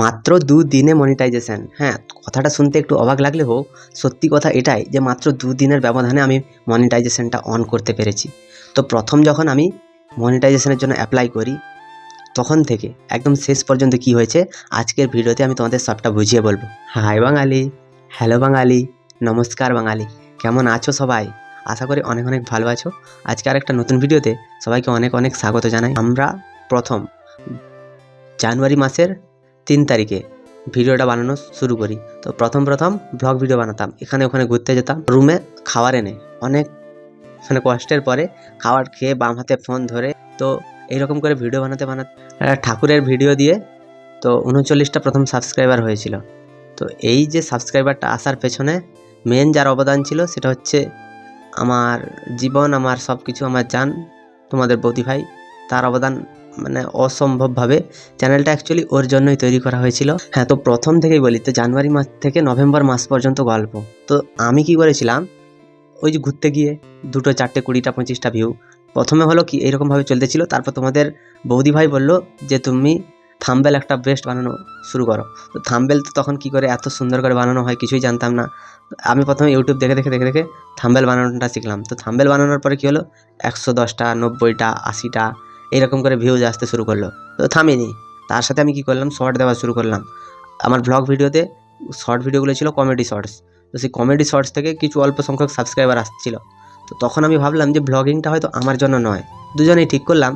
মাত্র দু দিনে মনিটাইজেশন হ্যাঁ কথাটা শুনতে একটু অবাক লাগলেও সত্যি কথা এটাই যে মাত্র দু দিনের ব্যবধানে আমি মনিটাইজেশনটা অন করতে পেরেছি। তো প্রথম যখন আমি মনিটাইজেশনের জন্য অ্যাপ্লাই করি, তখন থেকে একদম শেষ পর্যন্ত কি হয়েছে, আজকের ভিডিওতে আমি তোমাদের সবটা বুঝিয়ে বলব। হাই বাঙালি হ্যালো বাঙালি, নমস্কার বাঙালি, কেমন আছো সবাই? আশা করি অনেক অনেক ভালো আছো। আজকে আর একটা নতুন ভিডিওতে সবাইকে অনেক অনেক স্বাগত জানাই। আমরা প্রথম জানুয়ারি মাসের তিন তারিখে ভিডিওটা বানানো শুরু করি। তো প্রথম প্রথম ব্লগ ভিডিও বানাতাম। এখানে ওখানে ঘুরতে যেতাম। রুমে খাবার এনে অনেক মানে কষ্টের পরে খাবার খেয়ে বাম হাতে ফোন ধরে তো এইরকম করে ভিডিও বানাতে বানাতে ঠাকুরের ভিডিও দিয়ে তো উনচল্লিশটা প্রথম সাবস্ক্রাইবার হয়েছিল। তো এই যে সাবস্ক্রাইবারটা আসার পেছনে মেন যার অবদান ছিল সেটা হচ্ছে আমার জীবন, আমার সব কিছু আমার জান, তোমাদের বৌদি ভাই, তার অবদান মানে অসম্ভবভাবে চ্যানেলটা অ্যাকচুয়ালি ওর জন্যই তৈরি করা হয়েছিল। হ্যাঁ তো প্রথম থেকেই বলি, তো জানুয়ারি মাস থেকে নভেম্বর মাস পর্যন্ত গল্প। তো আমি কি করেছিলাম, ওই যে ঘুরতে গিয়ে দুটো, চারটে, কুড়িটা, পঁচিশটা ভিউ প্রথমে হলো কি, এইরকমভাবে চলতেছিল তারপর তোমাদের বৌদি ভাই বলল যে, তুমি থাম্বেল একটা বেস্ট বানানো শুরু করো। তো থাম্বেল তো তখন কি করে, এত সুন্দর করে বানানো হয় কিছুই জানতাম না। আমি প্রথমে ইউটিউব দেখে দেখে দেখে দেখে থাম্বেল বানানোটা শিখলাম। তো থাম্বেল বানানোর পরে কী হলো, একশো দশটা, নব্বইটা, আশিটা এইরকম করে ভিউজ আসতে শুরু করল। তো থামিনি। তার সাথে আমি কি করলাম? শর্ট দেওয়া শুরু করলাম। আমার ব্লগ ভিডিওতে শর্ট ভিডিওগুলো ছিল কমেডি শর্টস তো সেই কমেডি শর্টস থেকে কিছু অল্প সংখ্যক সাবস্ক্রাইবার আসছিল। তো তখন আমি ভাবলাম যে ব্লগিংটা হয়তো আমার জন্য নয়। দুজনেই ঠিক করলাম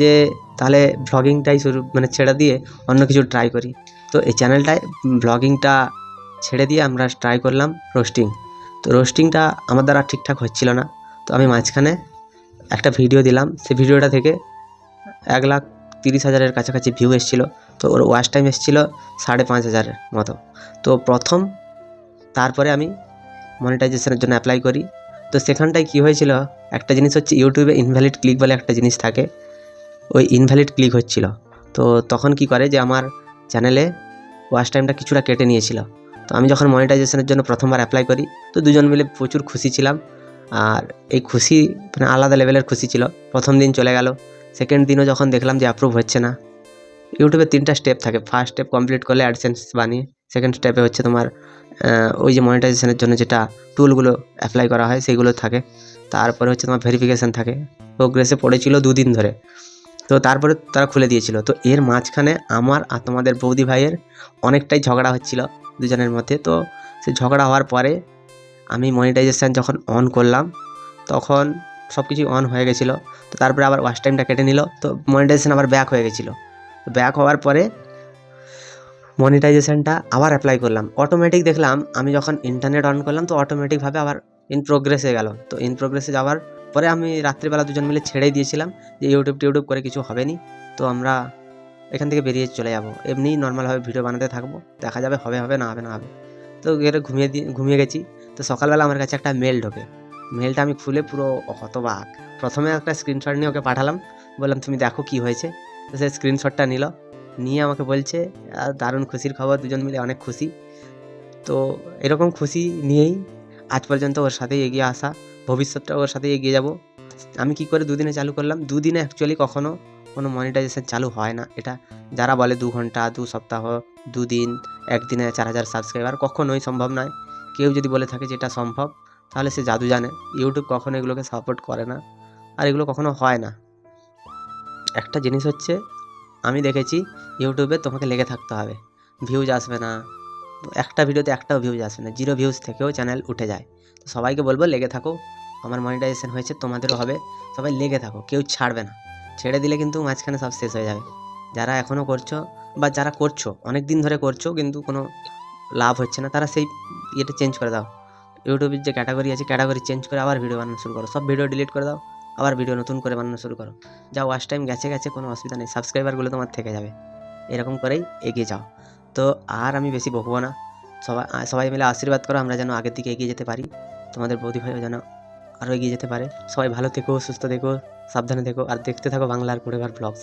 যে তাহলে ব্লগিংটাই শুরু মানে ছেড়ে দিয়ে অন্য কিছু ট্রাই করি। তো এই চ্যানেলটায় ব্লগিংটা ছেড়ে দিয়ে আমরা ট্রাই করলাম রোস্টিং তো রোস্টিংটা আমার দ্বারা ঠিকঠাক হচ্ছিল না। তো আমি মাঝখানে একটা ভিডিও দিলাম। সেই ভিডিওটা থেকে এক লাখ তিরিশ হাজারের কাছাকাছি ভিউ এসেছিল। তো ওর ওয়াচ টাইম এসেছিল সাড়ে পাঁচ হাজারের মতো। তো প্রথম তারপরে আমি মনিটাইজেশনের জন্য অ্যাপ্লাই করি। তো সেখানটায় কী হয়েছিল? একটা জিনিস হচ্ছে ইউটিউবে ইনভ্যালিড ক্লিক বলে একটা জিনিস থাকে। ওই ইনভ্যালিড ক্লিক হচ্ছিল। তো তখন কি করে যে আমার চ্যানেলে ওয়াচ টাইমটা কিছুটা কেটে নিয়েছিল। তো আমি যখন মনিটাইজেশনের জন্য প্রথমবার অ্যাপ্লাই করি, তো দুজন মিলে প্রচুর খুশি ছিলাম। আর এই খুশি মানে আলাদা লেভেলের খুশি ছিল। প্রথম দিন চলে গেল। সেকেন্ড দিনও যখন দেখলাম যে অ্যাপ্রুভ হচ্ছে না, ইউটিউবে তিনটা স্টেপ থাকে। ফার্স্ট স্টেপ কমপ্লিট করলে অ্যাডসেন্স বানিয়ে সেকেন্ড স্টেপে হচ্ছে তোমার ওই যে মনিটাইজেশনের জন্য যেটা টুলগুলো অ্যাপ্লাই করা হয় সেগুলো থাকে। তারপরে হচ্ছে তোমার ভেরিফিকেশান থাকে। প্রোগ্রেসে পড়েছিল দুদিন ধরে। তো তারপরে তারা খুলে দিয়েছিল। তো এর মাঝখানে আমার আর তোমাদের বৌদি ভাইয়ের অনেকটাই ঝগড়া হচ্ছিল দুজনের মধ্যে। তো সে ঝগড়া হওয়ার পরে আমি মনিটাইজেশান যখন অন করলাম, তখন সব কিছু অন হয়ে গেছিল। তো তারপরে আবার ওয়াচ টাইমটা কেটে নিল। তো মনিটাইজেশন আবার ব্যাক হয়ে গেছিল। ব্যাক হওয়ার পরে মনিটাইজেশনটা আবার অ্যাপ্লাই করলাম। অটোমেটিক দেখলাম, আমি যখন ইন্টারনেট অন করলাম, তো অটোমেটিকভাবে আবার ইন প্রোগ্রেসে গেল। তো ইন প্রোগ্রেসে যাওয়ার পরে আমি রাত্রিবেলা দুজন মিলে ছেড়েই দিয়েছিলাম যে ইউটিউব টিউটিউব করে কিছু হবে নি। তো আমরা এখান থেকে বেরিয়ে চলে যাব। এমনিই নর্মালভাবে ভিডিও বানাতে থাকব। দেখা যাবে হবে হবে না হবে না হবে। তো ঘুমিয়ে দিয়ে ঘুমিয়ে গেছি। তো সকালবেলা আমার কাছে একটা মেল ঢোকে। মেলটা আমি খুলে পুরো হতবাক। প্রথমে একটা স্ক্রিনশট নিয়ে ওকে পাঠালাম। বললাম, তুমি দেখো কি হয়েছে? তো সে স্ক্রিনশটটা নিল। নিয়ে আমাকে বলছে দারুণ খুশির খবর, দুজন মিলে অনেক খুশি। তো এরকম খুশি নিয়েই আজ পর্যন্ত ওর সাথেই এগিয়ে আসা ভবিষ্যৎটা ওর সাথেই এগিয়ে যাব। আমি কি করে দুদিনে চালু করলাম? দুদিনে অ্যাকচুয়ালি কখনো কোনো মনিটাইজেশন চালু হয় না। এটা যারা বলে দু ঘণ্টা, দু সপ্তাহ, দুদিন, একদিনে চার হাজার সাবস্ক্রাইবার কখনোই সম্ভব নয়। কেউ যদি বলে থাকে যে এটা সম্ভব তাহলে সে জাদু জানে। ইউটিউব কখনো এগুলোকে সাপোর্ট করে না, আর এগুলো কখনো হয় না। একটা জিনিস হচ্ছে, আমি দেখেছি ইউটিউবে তোমাকে লেগে থাকতে হবে। ভিউজ আসবে না। একটা ভিডিওতে একটাও ভিউজ আসবে না। জিরো ভিউজ থেকেও চ্যানেল উঠে যায়। তো সবাইকে বলব, লেগে থাকো। আমার মনিটাইজেশন হয়েছে, তোমাদেরও হবে। সবাই লেগে থাকো, কেউ ছাড়বে না। ছেড়ে দিলে কিন্তু মাঝখানে সব শেষ হয়ে যাবে। যারা এখনও করছ, বা যারা করছ অনেক দিন ধরে করছ, কিন্তু কোনো লাভ হচ্ছে না, তারা সেই ইয়েটা চেঞ্জ করে দাও। ইউটিউবের যে ক্যাটাগরি আছে ক্যাটাগরি চেঞ্জ করে আবার ভিডিও বানানো শুরু করো। সব ভিডিও ডিলিট করে দাও, আবার ভিডিও নতুন করে বানানো শুরু করো। যা ওয়াচ টাইম গেছে গেছে, কোনো অসুবিধা নেই। সাবস্ক্রাইবারগুলো তোমার থেকে যাবে। এরকম করেই এগিয়ে যাও। তো আর আমি বেশি বকবো না। সবাই সবাই মিলে আশীর্বাদ করো, আমরা যেন আগের দিকে এগিয়ে যেতে পারি। তোমাদের বৌদি যেন আরও এগিয়ে যেতে পারে। সবাই ভালো থেকো, সুস্থ থেকো, সাবধানে থেকো। আর দেখতে থাকো বাংলার কুড়েবার ব্লগস